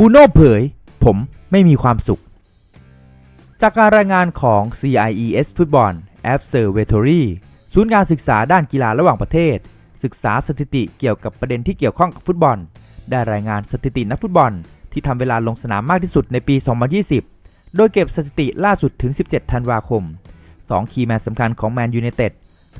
บูโน่เผย ผมไม่มีความสุข จากการรายงานของ CIES Football Observatory ศูนย์การศึกษาด้านกีฬาระหว่างประเทศ ศึกษาสถิติเกี่ยวกับประเด็นที่เกี่ยวข้องกับฟุตบอล ได้รายงานสถิตินักฟุตบอล ที่ทำเวลาลงสนามมากที่สุดในปี 2020 โดยเก็บสถิติล่าสุดถึง 17 ธันวาคม 2 คีย์แมนสำคัญของแมนยู i นเต็ด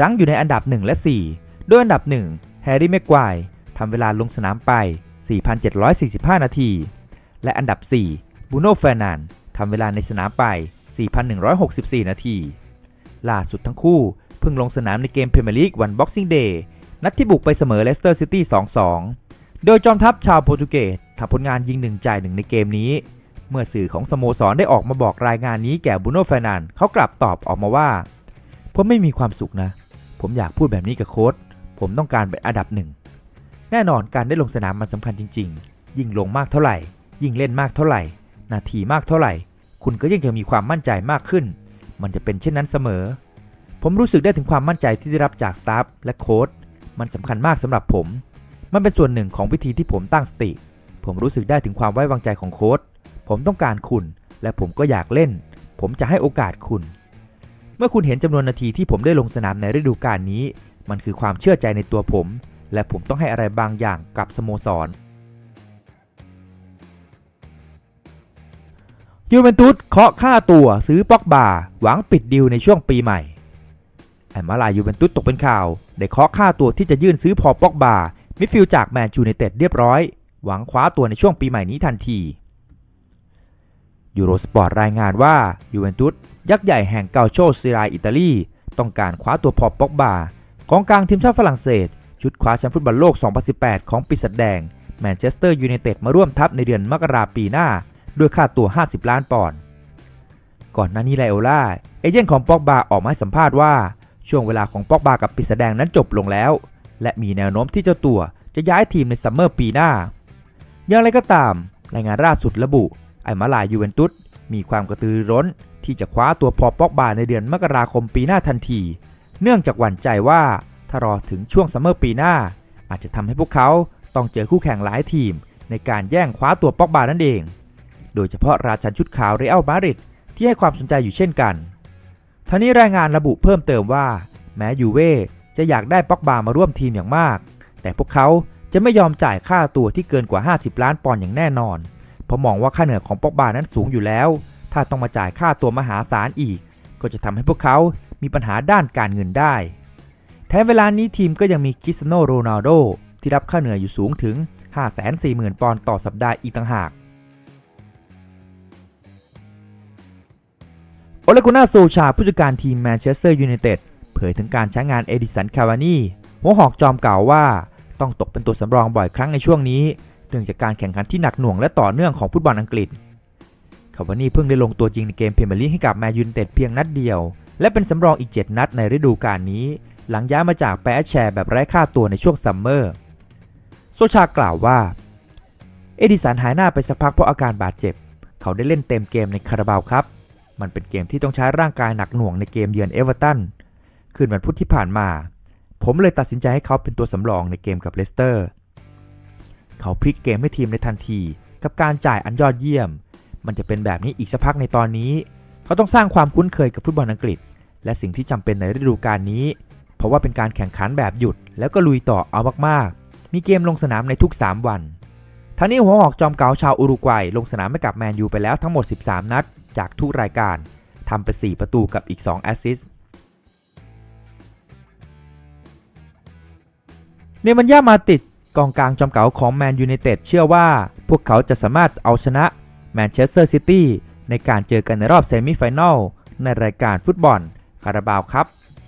รั้งอยู่ในอันดับ 1 และ 4 โดยอันดับ 1 แฮร์รี่ แม็กควายทำเวลาลงสนามไป 4,745 นาที และอันดับ 4 บูโน่เฟร์นันทำเวลาในสนามไป 4,164 นาที ล่าสุดทั้งคู่เพิ่งลงสนามในเกมพรีเมียร์ลีกวันบ็อกซิ่งเดย์นัดที่บุกไปเสมอเลสเตอร์ซิตี้ 2-2 โดยจอมทัพชาวโปรตุเกสทำผลงานยิงหนึ่งจ่ายหนึ่งในเกมนี้ เมื่อสื่อของสโมสรได้ออกมาบอกรายงานนี้แก่บูโน่เฟร์นันเขากลับตอบออกมาว่า ผมไม่มีความสุขนะ ผมอยากพูดแบบนี้กับโค้ชผมต้องการเป็นอันดับหนึ่งแน่นอนการได้ลงสนามมันสำคัญจริง ๆ ยิ่งลงมากเท่าไหร่ ยิ่งเล่นมากเท่าไหร่ นาทีมากเท่าไหร่ คุณก็ยิ่งจะมีความมั่นใจมากขึ้น มันจะเป็นเช่นนั้นเสมอ ผมรู้สึกได้ถึงความมั่นใจที่ได้รับจากสตาฟและโค้ชมันสำคัญมากสำหรับผม มันเป็นส่วนหนึ่งของวิธีที่ผมตั้งสติ ผมรู้สึกได้ถึงความไว้วางใจของโค้ชผมต้องการคุณ และผมก็อยากเล่น ผมจะให้โอกาสคุณ เมื่อคุณเห็นจำนวนนาทีที่ผมได้ลงสนามในฤดูกาลนี้ มันคือความเชื่อใจในตัวผม และผมต้องให้อะไรบางอย่างกับสโมสร ยูเวนตุสเคาะค่าตัวซื้อป็อกบาหวังปิดดีลในช่วงปีใหม่แอมมาลายูเวนตุสตกเป็นข่าวได้เคาะค่าตัวที่จะยื่นซื้อพอป็อกบามิดฟิลจากแมนชูไนเต็ดเรียบร้อย หวังคว้าตัวในช่วงปีใหม่นี้ทันทียูโรสปอร์ตรายงานว่ายูเวนตุสยักษ์ใหญ่แห่งเกาโชซีรายอิตาลี ต้องการคว้าตัวพอป็อกบาของกลางทีมชาติฝรั่งเศส ชุดคว้าแชมป์ฟุตบอลโลก 2018 ของปีศาจแดงแมนเชสเตอร์ยูไนเต็ดมาร่วมทัพในเดือนมกราปีหน้า ด้วยค่าตัว 50 ล้านปอนด์ ก่อนหน้านี้ไลโอล่าเอเจนต์ของป็อกบาออกมาให้สัมภาษณ์ว่า ช่วงเวลาของป็อกบากับปีศาจแดงนั้นจบลงแล้ว และมีแนวโน้มที่เจ้าตัวจะย้ายทีมในซัมเมอร์ปีหน้า อย่างไรก็ตาม รายงานล่าสุดระบุ ไอมาลายยูเวนตุสมีความกระตือรือร้น ที่จะคว้าตัวพอป็อกบาในเดือนมกราคมปีหน้าทันที เนื่องจากหวั่นใจว่าถ้ารอถึงช่วงซัมเมอร์ปีหน้า อาจจะทำให้พวกเขาต้องเจอคู่แข่งหลายทีม ในการแย่งคว้าตัวป็อกบานั่นเอง โดยเฉพาะราชันชุดขาวเรอัลมาดริดที่ให้ความสนใจอยู่เช่นกันทั้งนี้รายงานระบุเพิ่มเติมว่า แม้ยูเว่จะอยากได้ป็อกบามาร่วมทีมอย่างมาก แต่พวกเขาจะไม่ยอมจ่ายค่าตัวที่เกินกว่า 50 ล้านปอนด์อย่างแน่นอน เพราะมองว่าค่าเหนื่อยของป็อกบานั้นสูงอยู่แล้ว ถ้าต้องมาจ่ายค่าตัวมหาศาลอีก ก็จะทำให้พวกเขามีปัญหาด้านการเงินได้ แถมเวลานี้ทีมก็ยังมีคริสโนโรนัลโดที่รับค่าเหนื่อยอยู่สูงถึง 540,000 ปอนด์ต่อสัปดาห์อีกต่างหาก โอเลกุน่าโซชาผู้จัดการทีมแมนเชสเตอร์ยูไนเต็ดเผยถึงการใช้งานเอดิสันคาวานีหัวหอกจอมเก่าว่า ต้องตกเป็นตัวสำรองบ่อยครั้งในช่วงนี้เนื่องจากการแข่งขันที่หนักหน่วงและต่อเนื่องของฟุตบอลอังกฤษคาวานีเพิ่งได้ลงตัวจริงในเกมเพรีเมียร์ลีให้กับแมนยูไนเต็ดเพียงนัดเดียว และเป็นสำรองอีก 7 นัดในฤดูกาลนี้ หลังย้ายมาจากแปรแชร์แบบไร้ค่าตัวในช่วงซัมเมอร์โซชากล่าวว่า เอดิสันหายหน้าไปสักพักเพราะอาการบาดเจ็บ เขาได้เล่นเต็มเกมในคาราบาวครับ มันเป็นเกมที่ต้องใช้ร่างกายหนักหน่วงในเกมเยือนเอเวอร์ตันคืนวันพุธที่ผ่านมา ผมเลยตัดสินใจให้เขาเป็นตัวสำรองในเกมกับเลสเตอร์ เขาพลิกเกมให้ทีมในทันที กับการจ่ายอันยอดเยี่ยม มันจะเป็นแบบนี้อีกสักพักในตอนนี้ เขาต้องสร้างความคุ้นเคยกับฟุตบอลอังกฤษ และสิ่งที่จำเป็นในฤดูกาลนี้ เพราะว่าเป็นการแข่งขันแบบหยุด แล้วก็ลุยต่อเอามากๆ มีเกมลงสนามในทุก 3 วัน ทั้งนี้หัวหอกจอมเก๋าชาวอุรุกวัยลงสนามให้กับแมนยูไปแล้วทั้งหมด 13 นัด จากทุกรายการทำไป 4 ประตูกับอีก 2 แอสซิสต์เนมันย่ามาติดกองกลางจอมเก๋าของแมนยูไนเต็ดเชื่อว่า พวกเขาจะสามารถเอาชนะแมนเชสเตอร์ซิตี้ในการเจอกันในรอบเซมิไฟแนลในรายการฟุตบอลคาราบาวครับ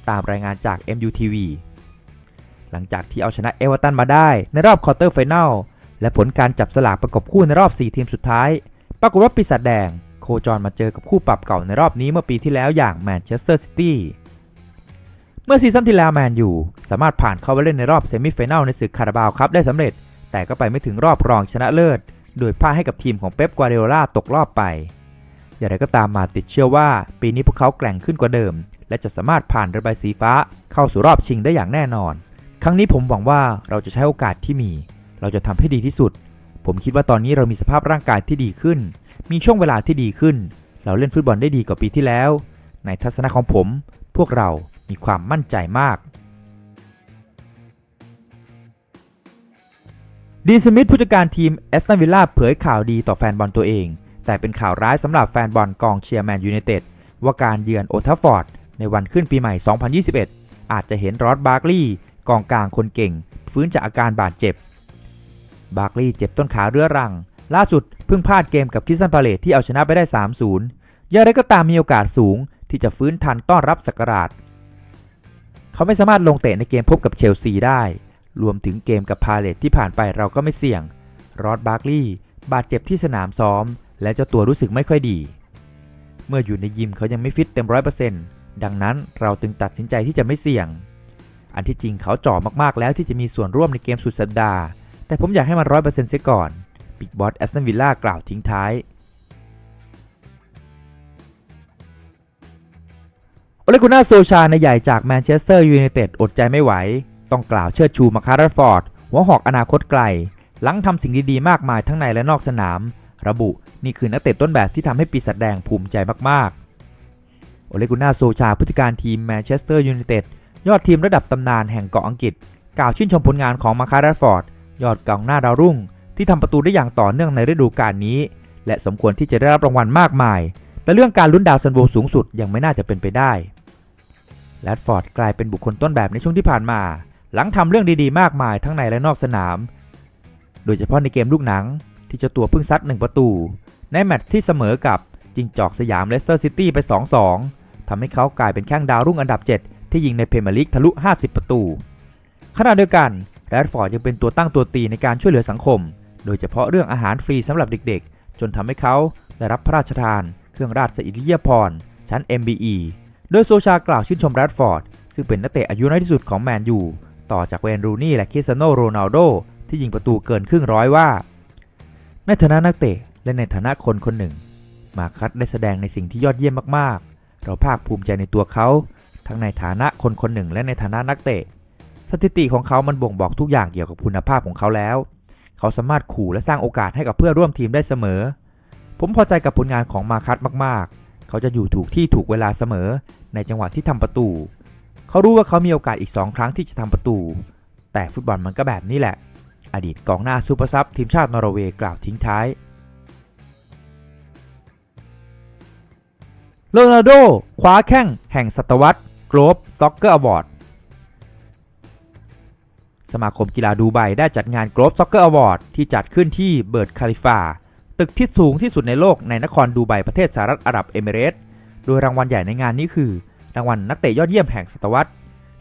ตามรายงานจาก MUTV หลังจากที่เอาชนะเอเวอร์ตันมาได้ในรอบควอเตอร์ไฟแนล และผลการจับสลากประกบคู่ในรอบ 4 ทีมสุดท้าย ปรากฏว่าปีศาจแดง โคจรมาเจอกับคู่ปรับเก่าในรอบนี้เมื่อปีที่แล้วอย่างแมนเชสเตอร์ซิตี้เมื่อซีซั่นที่แล้วแมนยูสามารถผ่านเข้าไปเล่นในรอบเซมิไฟแนลในศึกคาราบาวครับได้สำเร็จ แต่ก็ไปไม่ถึงรอบรองชนะเลิศ โดยพ่ายให้กับทีมของเป๊ปกัวเดโอลาตกรอบไป อย่างไรก็ตามมาติดเชื่อว่า ปีนี้พวกเขาแกร่งขึ้นกว่าเดิม และจะสามารถผ่านระบายสีฟ้าเข้าสู่รอบชิงได้อย่างแน่นอน ครั้งนี้ผมหวังว่าเราจะใช้โอกาสที่มี เราจะทำให้ดีที่สุด ผมคิดว่าตอนนี้เรามีสภาพร่างกายที่ดีขึ้น มีช่วงเวลาที่ดีขึ้น เราเล่นฟุตบอลได้ดีกว่าปีที่แล้ว ในทัศนะของผม พวกเรามีความมั่นใจมาก ดีสมิธผู้จัดการทีมแอสตันวิลล่าเผยข่าวดีต่อแฟนบอลตัวเอง แต่เป็นข่าวร้ายสำหรับแฟนบอลกองเชียร์แมนยูไนเต็ดว่าการเยือนโอทัฟฟอร์ดในวันขึ้นปีใหม่ 2021 อาจจะเห็นรอดบาร์กลีย์กองกลางคนเก่ง ฟื้นจากอาการบาดเจ็บ บาร์กลีย์เจ็บต้นขาเรื้อรัง ล่าสุดเพิ่งพลาดเกมกับคิสซันพาเลตที่เอาชนะไปได้ 3-0 อย่างไรก็ตามมีโอกาสสูงที่จะฟื้นทันต้อนรับสักราช เขาไม่สามารถลงเตะในเกมพบกับเชลซีได้ รวมถึงเกมกับพาเลตที่ผ่านไปเราก็ไม่เสี่ยง รอดบาร์กลีย์บาดเจ็บที่สนามซ้อม และเจ้าตัวรู้สึกไม่ค่อยดี เมื่ออยู่ในยิมเขายังไม่ฟิตเต็มร้อยเปอร์เซ็นต์ดังนั้นเราจึงตัดสินใจที่จะไม่เสี่ยง อันที่จริงเขาจ่อมากๆแล้วที่จะมีส่วนร่วมในเกมสุดสัปดาห์ แต่ผมอยากให้มันร้อยเปอร์เซ็นต์เสียก่อนบิ๊กบอสแอสตันวิลล่ากล่าวทิ้งท้ายโอเลกุน่าโซชาในใหญ่จากแมนเชสเตอร์ยูไนเต็ดอดใจไม่ไหว ต้องกล่าวเชิดชูมาคาร์ฟอร์ด หัวหอกอนาคตไกล หลังทำสิ่งดีๆ มากมายทั้งในและนอกสนาม ระบุนี่คือนักเตะต้นแบบที่ทำให้ปีศาจแดงภูมิใจมากๆ โอเลกุน่าโซชาผู้จัดการทีมแมนเชสเตอร์ยูไนเต็ดยอดทีมระดับตำนานแห่งเกาะอังกฤษ กล่าวชื่นชมผลงานของมาคาร์ฟอร์ด ยอดกองหน้าดาวรุ่ง ที่ทำประตูได้อย่างต่อเนื่องในฤดูกาลนี้ และสมควรที่จะได้รับรางวัลมากมาย แต่เรื่องการลุ้นดาวซันโวสูงสุดยังไม่น่าจะเป็นไปได้แรดฟอร์ดกลายเป็นบุคคลต้นแบบในช่วงที่ผ่านมา หลังทำเรื่องดีๆ มากมายทั้งในและนอกสนาม โดยเฉพาะในเกมลูกหนัง ที่เจ้าตัวเพิ่งซัดหนึ่งประตู ในแมตช์ที่เสมอกับจิงจอกสยามเลสเตอร์ซิตี้ไป 2-2ทำให้เขากลายเป็นแข้งดาวรุ่งอันดับ 7 ที่ยิงในเพรเมียร์ลีกทะลุ 50 ประตู ขณะเดียวกัน แรดฟอร์ดยังเป็นตัวตั้งตัวตีในการช่วยเหลือสังคม โดยเฉพาะเรื่องอาหารฟรีสำหรับเด็กๆ จนทำให้เขาได้รับพระราชทาน เครื่องราชอิริยาภรณ์ชั้น MBE โดยโซชากล่าวชื่นชมแรดฟอร์ดซึ่งเป็นนักเตะอายุน้อยที่สุดของแมนยูต่อจากเวนรูนี่และคริสเตียโนโรนัลโดที่ยิงประตูเกินครึ่งร้อยว่า ในฐานะนักเตะและในฐานะคนคนหนึ่ง มาคัดได้แสดงในสิ่งที่ยอดเยี่ยมมากๆ เราภาคภูมิใจในตัวเขา ทั้งในฐานะคนคนหนึ่งและในฐานะนักเตะ สถิติของเขามันบ่งบอกทุกอย่างเกี่ยวกับคุณภาพของเขาแล้ว เขาสามารถขู่และสร้างโอกาสให้กับเพื่อร่วมทีมได้เสมอ ผมพอใจกับผลงานของมาคัดมากๆ เขาจะอยู่ถูกที่ถูกเวลาเสมอ ในจังหวะที่ทำประตู เขารู้ว่าเขามีโอกาสอีกสองครั้งที่จะทำประตู แต่ฟุตบอลมันก็แบบนี้แหละ อดีตกองหน้าซูเปอร์ซับทีมชาตินอร์เวย์กล่าวทิ้งท้ายโรนัลโดคว้าแข้งแห่งศตวรรษโกลบซ็อกเกอร์อวอร์ด สมาคมกีฬาดูไบได้จัดงาน Globe Soccer Award ที่จัดขึ้นที่เบิร์ดคาลิฟา ตึกที่สูงที่สุดในโลกในนครดูไบประเทศสหรัฐอาหรับเอมิเรตส์โดยรางวัลใหญ่ในงานนี้คือ รางวัลนักเตะยอดเยี่ยมแห่งศตวรรษ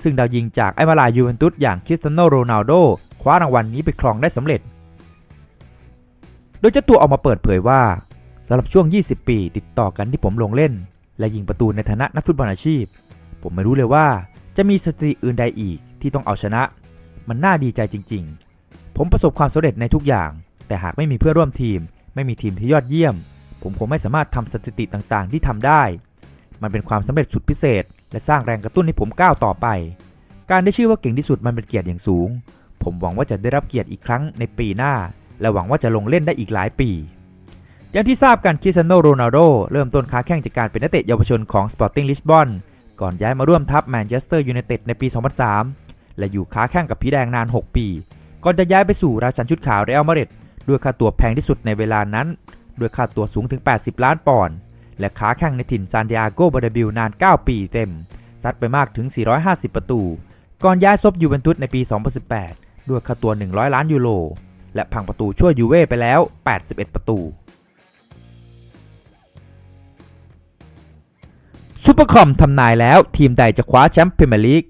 ซึ่งดาวยิงจากไอมาลายูเวนตุสอย่างคริสเตียโนโรนัลโดคว้ารางวัลนี้ไปครองได้สำเร็จ โดยเจ้าตัวออกมาเปิดเผยว่าสำหรับช่วง 20 ปี ติดต่อกันที่ผมลงเล่น และยิงประตูในฐานะนักฟุตบอลอาชีพ ผมไม่รู้เลยว่าจะมีสถิติอื่นใดอีกที่ต้องเอาชนะ มันน่าดีใจจริง ๆ ผมประสบความสำเร็จในทุกอย่าง แต่หากไม่มีเพื่อร่วมทีม ไม่มีทีมที่ยอดเยี่ยม ผมคงไม่สามารถทำสถิติต่างๆ ที่ทำได้ มันเป็นความสำเร็จสุดพิเศษ และสร้างแรงกระตุ้นให้ผมก้าวต่อไป การได้ชื่อว่าเก่งที่สุดมันเป็นเกียรติอย่างสูง ผมหวังว่าจะได้รับเกียรติอีกครั้งในปีหน้า และหวังว่าจะลงเล่นได้อีกหลายปีอย่างที่ทราบกันคริสเตียโนโรนัลโดเริ่มต้นค้าแข่งจากการเป็นนักเตะเยาวชนของ Sporting Lisbon ก่อนย้ายมาร่วมทัพแมนเชสเตอร์ยูไนเต็ดในปี 2003 และอยู่ค้าแข่งกับผีแดงนาน 6 ปีก่อนจะย้ายไปสู่ราชันชุดขาวเรอัลมาดริดด้วยค่าตัวแพงที่สุดในเวลานั้น ด้วยค่าตัวสูงถึง 80 ล้านปอนด์และค้าแข่งในถิ่นซานดิเอโกบาเดบิลนาน 9 ปีเต็ม ซัดไปมากถึง 450 ประตู ก่อนย้ายซบยูเวนตุสในปี 2018 ด้วยค่าตัว 100 ล้านยูโรและพังประตูช่วยยูเว่ไปแล้ว 81 ประตูซูเปอร์คอมทำนายแล้วทีมใดจะคว้าแชมป์พรีเมียร์ลีก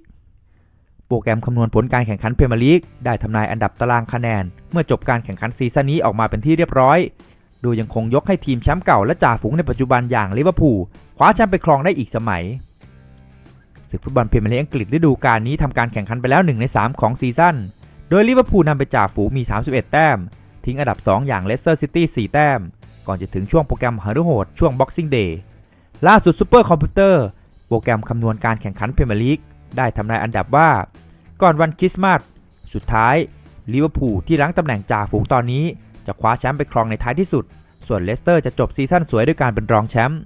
โปรแกรมคำนวณผลการแข่งขันพรมียร์ลีกได้ทำนายอันดับตารางคะแนน เมื่อจบการแข่งขันซีซั่นนี้ออกมาเป็นที่เรียบร้อย โดยยังคงยกให้ทีมแชมป์เก่าและจ่าฝูงในปัจจุบันอย่างลิเวอร์พูลคว้าแชมป์ไปครองได้อีกสมัยศึกฟุตบอลพรมียร์ลีกอังกฤษฤดูกาลนี้ทำการแข่งขันไปแล้ว 1 ใน 3 ของซีซั่น โดยลิเวอร์พูลนำไปจ่าฝูงมี 31 แต้ม ทิ้งอันดับ 2 อย่างเลสเตอร์ซิตี้ 4 แต้ม ก่อนจะถึงช่วงโปรแกรมฮาร์ดโหดช่วงบ็อกซิ่งเดย์ล่าสุดซูเปอร์คอมพิวเตอร์โปรแกรมคำนวณการแข่งขันพรมียร์ลีก ได้ทำนายอันดับว่า ก่อนวันคริสต์มาสสุดท้ายลิเวอร์พูลที่รั้งตำแหน่งจ่าฝูงตอนนี้ จะคว้าแชมป์ไปครองในท้ายที่สุด ส่วนเลสเตอร์จะจบซีซั่นสวยด้วยการเป็นรองแชมป์